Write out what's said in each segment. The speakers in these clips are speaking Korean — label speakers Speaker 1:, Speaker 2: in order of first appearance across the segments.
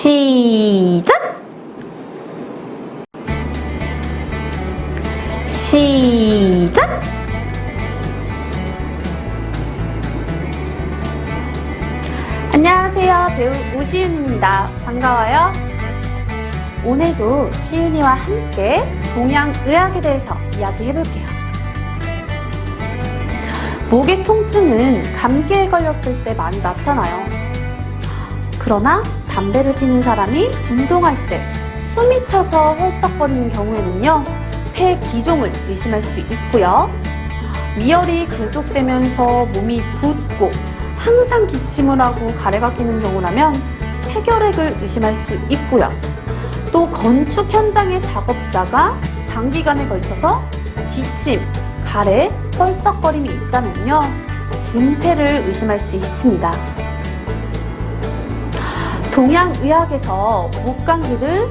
Speaker 1: 시작! 시작! 안녕하세요. 배우 오시윤입니다. 반가워요. 오늘도 시윤이와 함께 동양의학에 대해서 이야기해 볼게요. 목의 통증은 감기에 걸렸을 때 많이 나타나요. 그러나 담배를 피는 사람이 운동할 때 숨이 차서 헐떡거리는 경우에는요, 폐 기종을 의심할 수 있고요. 미열이 계속되면서 몸이 붓고 항상 기침을 하고 가래가 끼는 경우라면 폐결핵을 의심할 수 있고요. 또 건축 현장의 작업자가 장기간에 걸쳐서 기침, 가래, 헐떡거림이 있다면요. 진폐를 의심할 수 있습니다. 동양의학에서 목감기를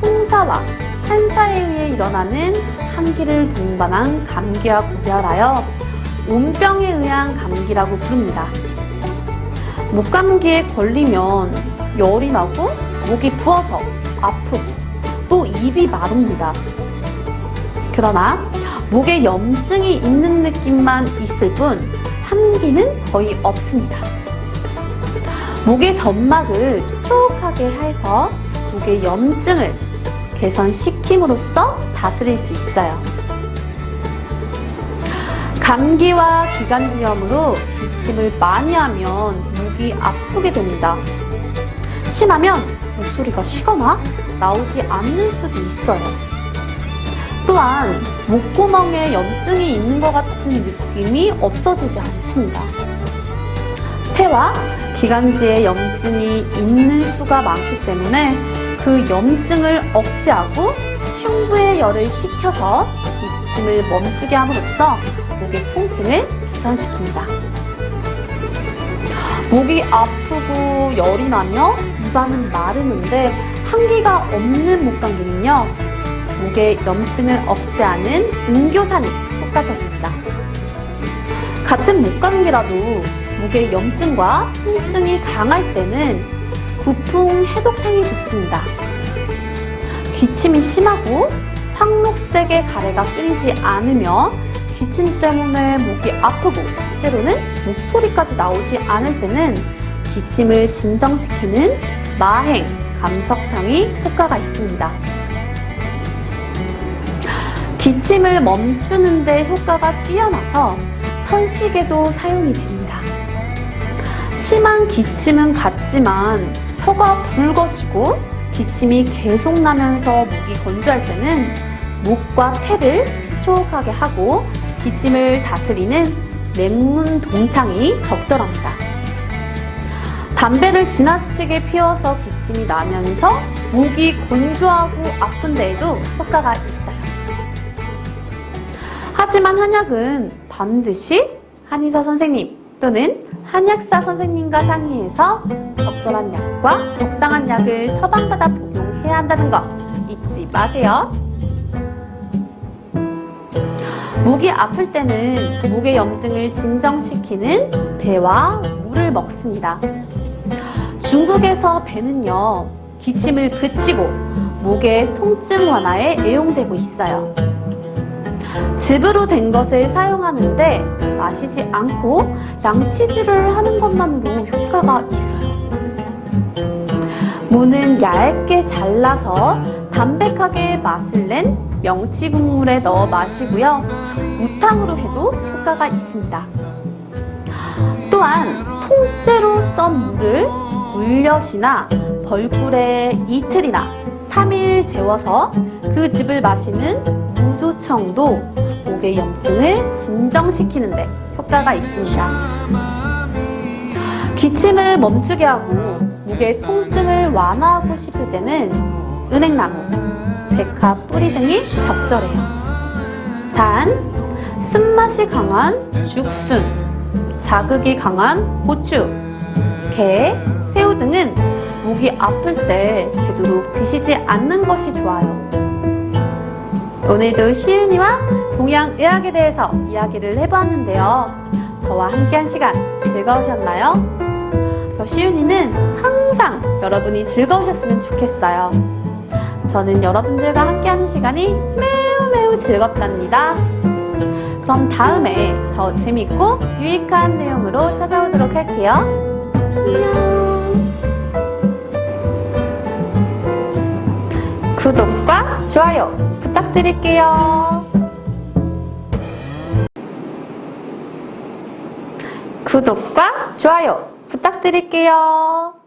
Speaker 1: 풍사와 한사에 의해 일어나는 한기를 동반한 감기와 구별하여 온병에 의한 감기라고 부릅니다. 목감기에 걸리면 열이 나고 목이 부어서 아프고 또 입이 마릅니다. 그러나 목에 염증이 있는 느낌만 있을 뿐 한기는 거의 없습니다. 목의 점막을 촉촉하게 해서 목의 염증을 개선시킴으로써 다스릴 수 있어요. 감기와 기관지염으로 기침을 많이 하면 목이 아프게 됩니다. 심하면 목소리가 쉬거나 나오지 않는 수도 있어요. 또한 목구멍에 염증이 있는 것 같은 느낌이 없어지지 않습니다. 폐와 기관지에 염증이 있는 수가 많기 때문에 그 염증을 억제하고 흉부의 열을 식혀서 기침을 멈추게 함으로써 목의 통증을 개선시킵니다. 목이 아프고 열이 나며 입안은 마르는데 한기가 없는 목감기는요, 목의 염증을 억제하는 음교산이 효과적입니다. 같은 목감기라도 목의 염증과 통증이 강할 때는 구풍 해독탕이 좋습니다. 기침이 심하고 황록색의 가래가 끊이지 않으며 기침 때문에 목이 아프고 때로는 목소리까지 나오지 않을 때는 기침을 진정시키는 마행, 감석탕이 효과가 있습니다. 기침을 멈추는데 효과가 뛰어나서 천식에도 사용이 됩니다. 심한 기침은 같지만 혀가 붉어지고 기침이 계속 나면서 목이 건조할 때는 목과 폐를 촉촉하게 하고 기침을 다스리는 맹문 동탕이 적절합니다. 담배를 지나치게 피워서 기침이 나면서 목이 건조하고 아픈 데에도 효과가 있어요. 하지만 한약은 반드시 한의사 선생님 또는 한약사 선생님과 상의해서 적절한 약과 적당한 약을 처방받아 복용해야 한다는 거 잊지 마세요. 목이 아플 때는 목의 염증을 진정시키는 배와 물을 먹습니다. 중국에서 배는요, 기침을 그치고 목의 통증 완화에 애용되고 있어요. 즙으로 된 것을 사용하는데 마시지 않고 양치질을 하는 것만으로 효과가 있어요. 무는 얇게 잘라서 담백하게 맛을 낸 명치 국물에 넣어 마시고요. 무탕으로 해도 효과가 있습니다. 또한 통째로 썬 물을 물엿이나 벌꿀에 이틀이나 3일 재워서 그 즙을 마시는 무조청도 목의 염증을 진정시키는데 효과가 있습니다. 기침을 멈추게 하고 목의 통증을 완화하고 싶을 때는 은행나무, 백합 뿌리 등이 적절해요. 단, 쓴맛이 강한 죽순, 자극이 강한 고추, 게, 새우 등은 목이 아플 때 되도록 드시지 않는 것이 좋아요. 오늘도 시윤이와 동양의학에 대해서 이야기를 해봤는데요. 저와 함께한 시간 즐거우셨나요? 저 시윤이는 항상 여러분이 즐거우셨으면 좋겠어요. 저는 여러분들과 함께하는 시간이 매우 매우 즐겁답니다. 그럼 다음에 더 재밌고 유익한 내용으로 찾아오도록 할게요. 안녕! 구독과 좋아요 부탁드릴게요. 구독과 좋아요 부탁드릴게요.